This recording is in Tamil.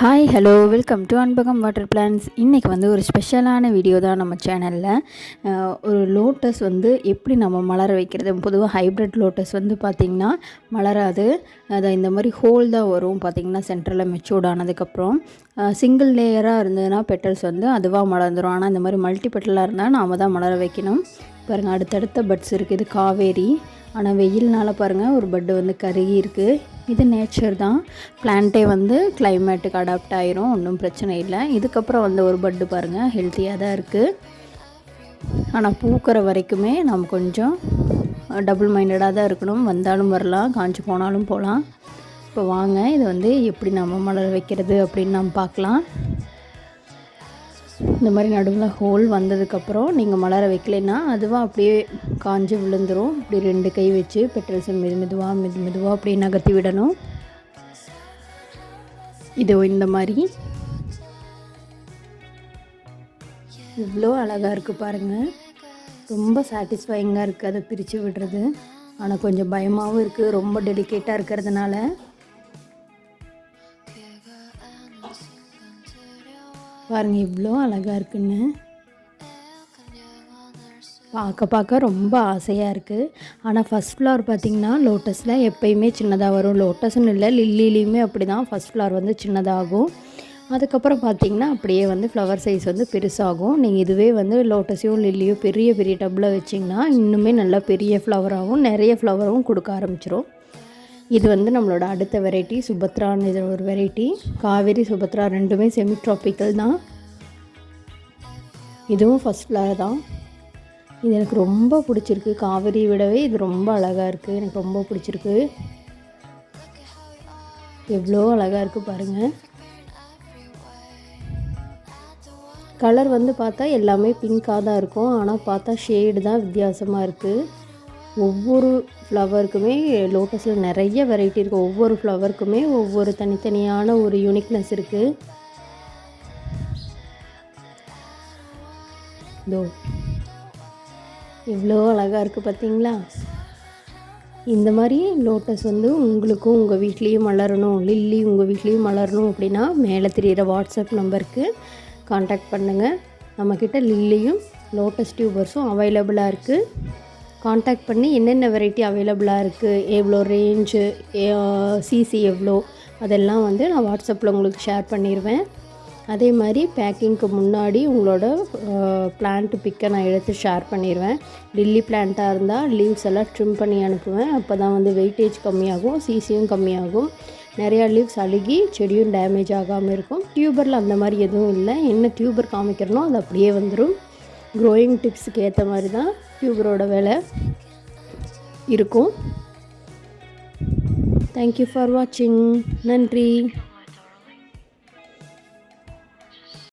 Hi hello welcome to Anbagam water plants இன்றைக்கி வந்து ஒரு ஸ்பெஷலான வீடியோ தான் நம்ம சேனலில் ஒரு லோட்டஸ் வந்து எப்படி நம்ம மலர வைக்கிறது? பொதுவாக ஹைப்ரிட் லோட்டஸ் வந்து பார்த்திங்கன்னா மலராது. அதை இந்த மாதிரி ஹோல் தான் வரும். பார்த்திங்கன்னா சென்டரில் மெச்சூர்ட் ஆனதுக்கப்புறம் சிங்கிள் லேயராக இருந்ததுன்னா பெட்டல்ஸ் வந்து அதுவாக மலர்ந்துடும் ஆனால் இந்த மாதிரி மல்டி பெட்டலாக இருந்தால் நாம் தான் மலர வைக்கணும். பாருங்கள் அடுத்தடுத்த பட்ஸ் இருக்குது காவேரி. ஆனால் வெயில்னால் பாருங்கள் ஒரு பட்டு வந்து கருகி இருக்குது இது நேச்சர் தான். பிளான்ட்டே வந்து கிளைமேட்டுக்கு அடாப்ட் ஆயிரும் ஒன்றும் பிரச்சனை இல்லை. இதுக்கப்புறம் வந்து ஒரு பட்டு பாருங்கள் ஹெல்த்தியாக தான் இருக்குது ஆனால் பூக்கிற வரைக்குமே நம்ம கொஞ்சம் டபுள் மைண்டடாக தான் இருக்கணும். வந்தாலும் வரலாம் காஞ்சி போனாலும் போகலாம் இப்போ வாங்க இது வந்து எப்படி நம்ம மலர் வைக்கிறது அப்படின்னு நம்ம பார்க்கலாம். இந்த மாதிரி நடுவில் ஹோல் வந்ததுக்கப்புறம் நீங்கள் மலர வைக்கலைன்னா அதுவாக அப்படியே காஞ்சி விழுந்துடும் இப்படி ரெண்டு கை வச்சு பெட்ரோல்ஸை மெது மெதுவாக மெது மெதுவாக அப்படியே நகர்த்தி விடணும். இதோ இந்த மாதிரி. இவ்வளோ அழகாக இருக்குது பாருங்கள் ரொம்ப சாட்டிஸ்ஃபைங்காக இருக்குது அதை பிரித்து விடுறது. ஆனால் கொஞ்சம் பயமாகவும் இருக்குது ரொம்ப டெலிகேட்டாக இருக்கிறதுனால. பாருங்கள் இவ்வளோ அழகாக இருக்குன்னு. பார்க்க பார்க்க ரொம்ப ஆசையாக இருக்குது ஆனால் ஃபஸ்ட் ஃப்ளவர் பார்த்திங்கன்னா லோட்டஸில் எப்போயுமே சின்னதாக வரும். லோட்டஸ்னு இல்லை லில்லிலையுமே அப்படி தான் ஃபஸ்ட் ஃப்ளவர் வந்து சின்னதாகும். அதுக்கப்புறம் பார்த்திங்கன்னா அப்படியே வந்து ஃப்ளவர் சைஸ் வந்து பெருசாகும். நீங்கள் இதுவே வந்து லோட்டஸையும் லில்லியும் பெரிய பெரிய டப்பில் வச்சிங்கன்னா இன்னுமே நல்லா பெரிய ஃப்ளவராகவும் நிறைய ஃப்ளவரும் கொடுக்க ஆரம்பிச்சிரும். இது வந்து நம்மளோட அடுத்த வெரைட்டி சுபத்ரான்னு இது ஒரு வெரைட்டி காவேரி சுபத்ரா ரெண்டுமே செமி ட்ராபிக்கல் தான். இதுவும் ஃபஸ்ட் ஃப்ளவர் தான். இது எனக்கு ரொம்ப பிடிச்சிருக்கு. காவேரி விடவே இது ரொம்ப அழகாக இருக்குது எனக்கு ரொம்ப பிடிச்சிருக்கு. எவ்வளோ அழகாக இருக்குது பாருங்கள் கலர் வந்து பார்த்தா எல்லாமே பிங்காக தான் இருக்கும். ஆனால் பார்த்தா ஷேடு தான் வித்தியாசமாக இருக்குது ஒவ்வொரு ஃப்ளவருக்குமே லோட்டஸில் நிறைய வெரைட்டி இருக்குது ஒவ்வொரு ஃப்ளவருக்குமே ஒவ்வொரு தனித்தனியான ஒரு யூனிக்னஸ் இருக்குது இதோ எவ்வளோ அழகாக இருக்குது பார்த்தீங்களா இந்த மாதிரி லோட்டஸ் வந்து உங்களுக்கும் உங்கள் வீட்லேயும் மலரணும் லில்லி உங்கள் வீட்லேயும் மலரணும் அப்படின்னா மேலே தெரிகிற வாட்ஸ்அப் நம்பருக்கு காண்டாக்ட் பண்ணுங்கள் நம்மக்கிட்ட லில்லியும் லோட்டஸ் டியூபர்ஸும் அவைலபிளாக இருக்குது காண்டாக்ட் பண்ணி என்னென்ன வெரைட்டி அவைலபிளாக இருக்குது எவ்வளோ ரேஞ்சு சிசி எவ்வளோ அதெல்லாம் வந்து நான் வாட்ஸ்அப்பில் உங்களுக்கு ஷேர் பண்ணிடுவேன் அதே மாதிரி பேக்கிங்க்கு முன்னாடி உங்களோட பிளான்ட்டு பிக்கை நான் எடுத்து ஷேர் பண்ணிடுவேன் டில்லி பிளான்ட்டாக இருந்தால் லீவ்ஸ் எல்லாம் ட்ரிம் பண்ணி அனுப்புவேன். அப்போ தான் வந்து வெயிட்டேஜ் கம்மியாகும் சிசியும் கம்மியாகும். நிறையா லீவ்ஸ் அழுகி செடியும் டேமேஜ் ஆகாமல் இருக்கும். டியூபரில் அந்த மாதிரி எதுவும் இல்லை. என்ன டியூபர் காமிக்கிறனோ அது அப்படியே வந்துடும் க்ரோயிங் டிப்ஸுக்கு ஏற்ற மாதிரி தான் ட்யூபரோட விலை இருக்கும். தேங்க்யூ ஃபார் வாட்சிங் நன்றி.